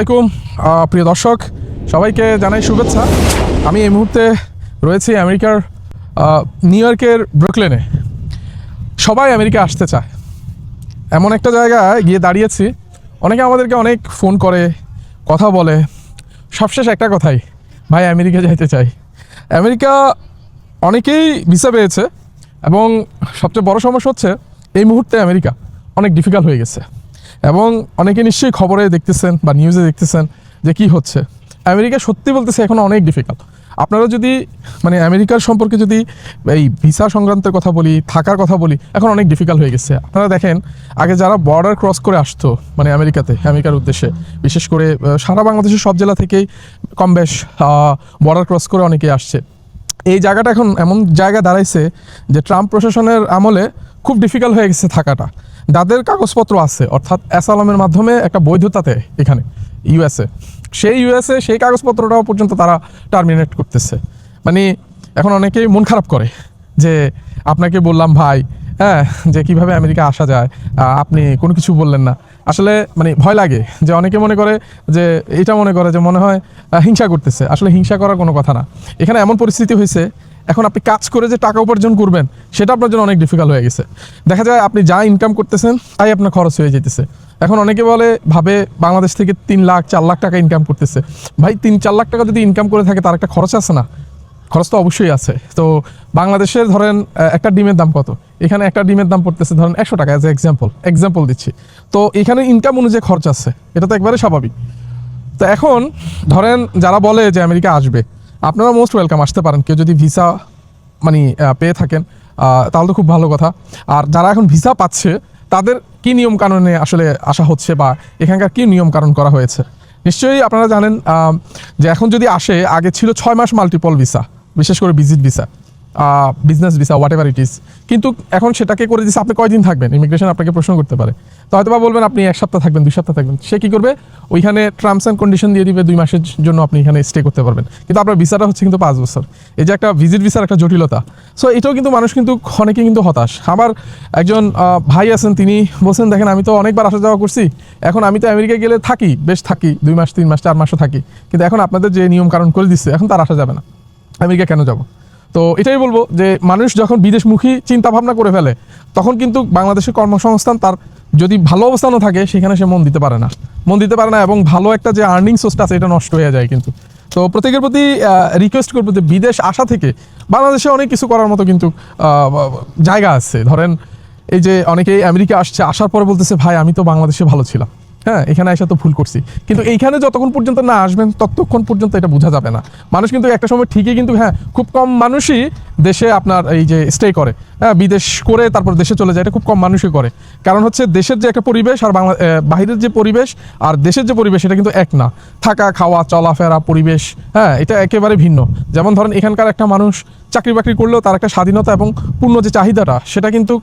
আসসালামাইকুম প্রিয় দর্শক, সবাইকে জানাই শুভেচ্ছা। আমি এই মুহূর্তে রয়েছি আমেরিকার নিউ ইয়র্কের ব্রুকলেনে। সবাই আমেরিকা আসতে চায়। এমন একটা জায়গায় গিয়ে দাঁড়িয়েছি। অনেকে আমাদেরকে অনেক ফোন করে, কথা বলে। সবশেষ একটা কথাই, ভাই, আমেরিকা যাইতে চাই। আমেরিকা অনেকেই ভিসা পেয়েছে এবং সবচেয়ে বড় সমস্যা হচ্ছে, এই মুহূর্তে আমেরিকা অনেক ডিফিকাল্ট হয়ে গেছে। এবং অনেকে নিশ্চয়ই খবরে দেখতেছেন বা নিউজে দেখতেছেন যে কি হচ্ছে। আমেরিকা সত্যি বলতেছে এখন অনেক ডিফিকাল্ট আপনারা যদি মানে আমেরিকার সম্পর্কে যদি এই ভিসা সংক্রান্তের কথা বলি, থাকার কথা বলি, এখন অনেক ডিফিকাল্ট হয়ে গেছে। আপনারা দেখেন, আগে যারা বর্ডার ক্রস করে আসতো মানে আমেরিকাতে, আমেরিকার উদ্দেশ্যে, বিশেষ করে সারা বাংলাদেশের সব জেলা থেকেই কম বেশ বর্ডার ক্রস করে অনেকে আসছে। এই জায়গাটা এখন এমন জায়গা দাঁড়াইছে যে ট্রাম্প প্রশাসনের আমলে খুব ডিফিকাল্ট হয়ে গেছে থাকাটা। যাদের কাগজপত্র আছে, অর্থাৎ অ্যাসালামের মাধ্যমে একটা বৈধতাতে এখানে ইউএসএ সেই ইউএসএ সেই কাগজপত্রটাও পর্যন্ত তারা টার্মিনেট করতেছে। মানে এখন অনেকেই মন খারাপ করে যে আপনাকে বললাম, ভাই হ্যাঁ যে কীভাবে আমেরিকা আসা যায় আপনি কোনো কিছু বললেন না। আসলে মানে ভয় লাগে যে অনেকে মনে করে যে এটা মনে করে যে মনে হয় হিংসা করতেছে। আসলে হিংসা করার কোনো কথা না। এখানে এমন পরিস্থিতি হয়েছে, এখন আপনি কাজ করে যে টাকা উপার্জন করবেন, সেটা আপনার জন্য অনেক ডিফিকাল্ট হয়ে গেছে। দেখা যায় আপনি যা ইনকাম করতেছেন, তাই আপনার খরচ হয়ে যেতেছে। এখন অনেকে বলে, ভাবে বাংলাদেশ থেকে তিন লাখ, চার লাখ টাকা ইনকাম করতেছে। ভাই, তিন, চার লাখ টাকা যদি ইনকাম করে থাকে, তার একটা খরচ আছে না? খরচ তো অবশ্যই আছে। তো বাংলাদেশের ধরেন একটা ডিমের দাম কত? এখানে একটা ডিমের দাম পড়তেছে ধরেন একশো টাকা অ্যাজ এক্সাম্পল এক্সাম্পল দিচ্ছি। তো এখানে ইনকাম অনুযায়ী খরচ আছে, এটা তো একবারে স্বাভাবিক। তো এখন ধরেন যারা বলে যে আমেরিকা আসবে, আপনারা মোস্ট ওয়েলকাম আসতে পারেন। কেউ যদি ভিসা মানে পেয়ে থাকেন তাহলে তো খুব ভালো কথা। আর যারা এখন ভিসা পাচ্ছে, তাদের কি নিয়ম কানুনে আসলে আসা হচ্ছে বা এখানকার কি নিয়ম কানুন করা হয়েছে? নিশ্চয়ই আপনারা জানেন যে এখন যদি আসে, আগে ছিল ছয় মাস মাল্টিপল ভিসা বিশেষ করে visit visa business visa whatever it is কিন্তু এখন সেটাকে করে দিচ্ছে আপনি কয়দিন থাকবেন? ইমিগ্রেশন আপনাকে প্রশ্ন করতে পারে। তো হয়তো বা বলবেন, আপনি এক সপ্তাহ থাকবেন, দুই সপ্তাহ থাকবেন। সে কি করবে? ওইখানে টার্মস অ্যান্ড কন্ডিশন দিয়ে দিবে, দুই মাসের জন্য আপনি এখানে স্টে করতে পারবেন। কিন্তু আপনার ভিসাটা হচ্ছে কিন্তু পাঁচ বছর। এই যে একটা ভিজিট ভিসার একটা জটিলতা। সো এটাও কিন্তু মানুষ কিন্তু অনেকে কিন্তু হতাশ। আমার একজন ভাই আছেন, তিনি বলছেন, দেখেন, আমি তো অনেকবার আসা যাওয়া করছি। এখন আমি তো আমেরিকা গেলে থাকি, বেশ থাকি, দুই মাস, তিন মাস, চার মাসও থাকি। কিন্তু এখন আপনাদের যে নিয়ম কারণ করে দিচ্ছে, এখন তার আসা যাবে না। আমেরিকা কেন যাব? তো এটাই বলব যে মানুষ যখন বিদেশমুখী চিন্তা ভাবনা করে ফেলে, তখন কিন্তু বাংলাদেশের কর্মসংস্থান তার যদি ভালো অবস্থানও থাকে, সেখানে সে মন দিতে পারে না। মন দিতে পারে না এবং ভালো একটা যে আর্নিং সোর্সটা আছে, এটা নষ্ট হয়ে যায় কিন্তু। তো প্রত্যেকের প্রতি রিকোয়েস্ট করব যে বিদেশ আসা থেকে বাংলাদেশে অনেক কিছু করার মতো কিন্তু জায়গা আছে। ধরেন এই যে অনেকেই আমেরিকা আসছে, আসার পরে বলতেছে, ভাই, আমি তো বাংলাদেশে ভালো ছিলাম। হ্যাঁ এখানে এসে তো ভুল করছি। কিন্তু এইখানে যতক্ষণ পর্যন্ত না আসবেন, ততক্ষণ পর্যন্ত এটা বোঝা যাবে না। মানুষ কিন্তু একটা সময় ঠিকই কিন্তু হ্যাঁ খুব কম মানুষই দেশে আপনার এই যে স্টে করে। হ্যাঁ বিদেশ করে তারপর দেশে চলে যায়, এটা খুব কম মানুষই করে। কারণ হচ্ছে দেশের যে একটা পরিবেশ আর বাংলা বাহিরের যে পরিবেশ আর দেশের যে পরিবেশ, এটা কিন্তু এক না। থাকা, খাওয়া, চলাফেরা, পরিবেশ হ্যাঁ এটা একেবারে ভিন্ন। যেমন ধরেন, এখানকার একটা মানুষ চাকরি বাকরি করলেও তার একটা স্বাধীনতা এবং পূর্ণ যে চাহিদাটা, সেটা কিন্তু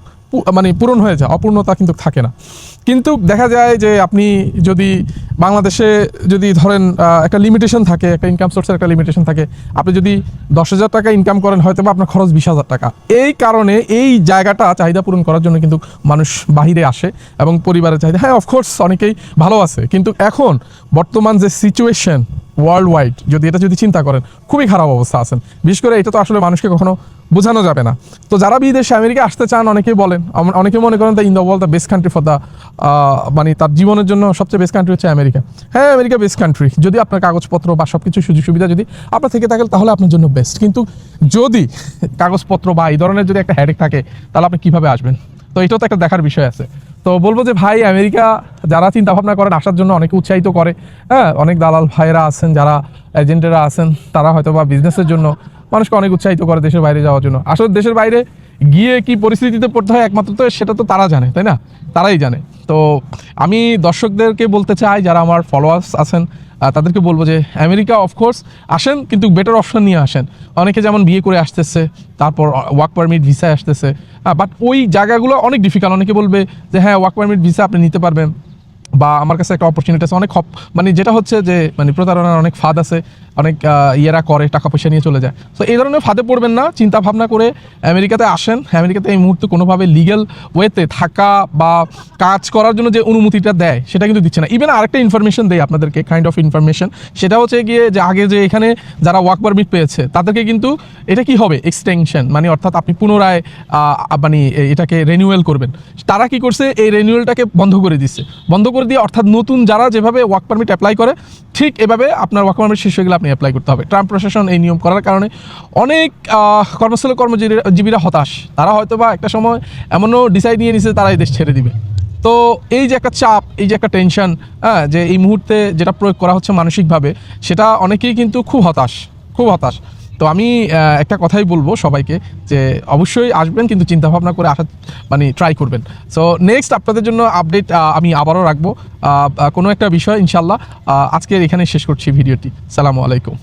মানে পূরণ হয়ে যায়, অপূর্ণতা কিন্তু থাকে না। কিন্তু দেখা যায় যে আপনি যদি বাংলাদেশে যদি ধরেন একটা লিমিটেশন থাকে, একটা ইনকাম সোর্সের একটা লিমিটেশন থাকে, আপনি যদি দশ হাজার টাকা ইনকাম করেন, হয়তো বা আপনার খরচ বিশ হাজার টাকা। এই কারণে এই জায়গাটা চাহিদা পূরণ করার জন্য কিন্তু মানুষ বাহিরে আসে এবং পরিবারের চাহিদা হ্যাঁ অফকোর্স অনেকেই ভালো আছে। কিন্তু এখন বর্তমান যে সিচুয়েশন ওয়ার্ল্ড ওয়াইড যদি এটা যদি চিন্তা করেন, খুবই খারাপ অবস্থা আছেন। বিশেষ করে এটা তো আসলে মানুষকে কখনো বোঝানো যাবে না। তো যারা বিদেশে আমেরিকা আসতে চান, অনেকেই বলেন অনেকে মনে করেন the in the world the best country for the মানে তার জীবনের জন্য সবচেয়ে বেস্ট কান্ট্রি হচ্ছে আমেরিকা। হ্যাঁ আমেরিকা বেস্ট কান্ট্রি যদি আপনার কাগজপত্র বা সব কিছু সুযোগ সুবিধা যদি আপনার থেকে থাকে, তাহলে আপনার জন্য বেস্ট কিন্তু যদি কাগজপত্র বা এই ধরনের যদি একটা হ্যাডেক থাকে, তাহলে আপনি কীভাবে আসবেন? তো এটাও তো একটা দেখার বিষয় আছে। তো বলব যে ভাই, আমেরিকা যারা চিন্তা ভাবনা করেন, আসার জন্য অনেকে উৎসাহিত করে। হ্যাঁ অনেক দালাল ভাইয়েরা আছেন, যারা এজেন্টেরা আছেন, তারা হয়তো বা বিজনেসের জন্য মানুষকে অনেক উৎসাহিত করে দেশের বাইরে যাওয়ার জন্য। আসলে দেশের বাইরে গিয়ে কি পরিস্থিতিতে পড়তে হয় একমাত্র তো সেটা তো তারা জানে, তাই না? তারাই জানে। তো আমি দর্শকদেরকে বলতে চাই, যারা আমার ফলোয়ার্স আছেন তাদেরকে বলব যে, আমেরিকা অফকোর্স আসেন, কিন্তু বেটার অপশন নিয়ে আসেন। অনেকে যেমন বিয়ে করে আসতেছে, তারপর ওয়ার্ক পারমিট ভিসায় আসতেছে। বাট ওই জায়গাগুলো অনেক ডিফিকাল্ট অনেকে বলবে যে হ্যাঁ ওয়ার্ক পারমিট ভিসা আপনি নিতে পারবেন। বা আমার কাছে একটা অপরচুনিটি আছে, অনেক মানে যেটা হচ্ছে যে মানে প্রতারণার অনেক ফাঁদ আছে, অনেক ইয়েরা করে, টাকা পয়সা নিয়ে চলে যায়। তো এই ধরনের ফাঁদে পড়বেন না, চিন্তা ভাবনা করে আমেরিকাতে আসেন। আমেরিকাতে এই মুহূর্তে কোনোভাবে লিগ্যাল ওয়েতে থাকা বা কাজ করার জন্য যে অনুমতিটা দেয়, সেটা কিন্তু দিচ্ছে না। ইভেন আরেকটা ইনফরমেশন দেয় আপনাদেরকে কাইন্ড অফ ইনফরমেশন সেটা হচ্ছে গিয়ে যে আগে যে এখানে যারা ওয়ার্ক পারমিট পেয়েছে, তাদেরকে কিন্তু এটা কি হবে? এক্সটেনশন মানে অর্থাৎ আপনি পুনরায় মানে এটাকে রেনিউয়াল করবেন। তারা কি করছে? এই রেনিউয়ালটাকে বন্ধ করে দিচ্ছে। বন্ধ করে দিয়ে অর্থাৎ নতুন যারা যেভাবে ওয়ার্ক পারমিট অ্যাপ্লাই করে, ঠিক এভাবে আপনার ওয়ার্ক পারমিট শেষ হয়ে গেলে আপনি অ্যাপ্লাই করতে হবে। ট্রাম্প প্রশাসন এই নিয়ম করার কারণে অনেক কর্মস্থল কর্মজীবীরা, জীবীরা হতাশ। তারা হয়তো বা একটা সময় এমনও ডিসাইড নিয়ে নিছে, তারা এই দেশ ছেড়ে দিবে। তো এই যে একটা চাপ, এই যে একটা টেনশন হ্যাঁ যে এই মুহূর্তে যেটা প্রয়োগ করা হচ্ছে মানসিকভাবে, সেটা অনেকেই কিন্তু খুব হতাশ খুব হতাশ। তো আমি একটা কথাই বলব সবাইকে যে অবশ্যই আসবেন, কিন্তু চিন্তা ভাবনা করে আসা মানে ট্রাই করবেন। সো নেক্সট আপনাদের জন্য আপডেট আমি আবারও রাখব। কোনো একটা বিষয় ইনশাল্লাহ আজকে আজকের এখানে শেষ করছি ভিডিওটি। সালামু আলাইকুম।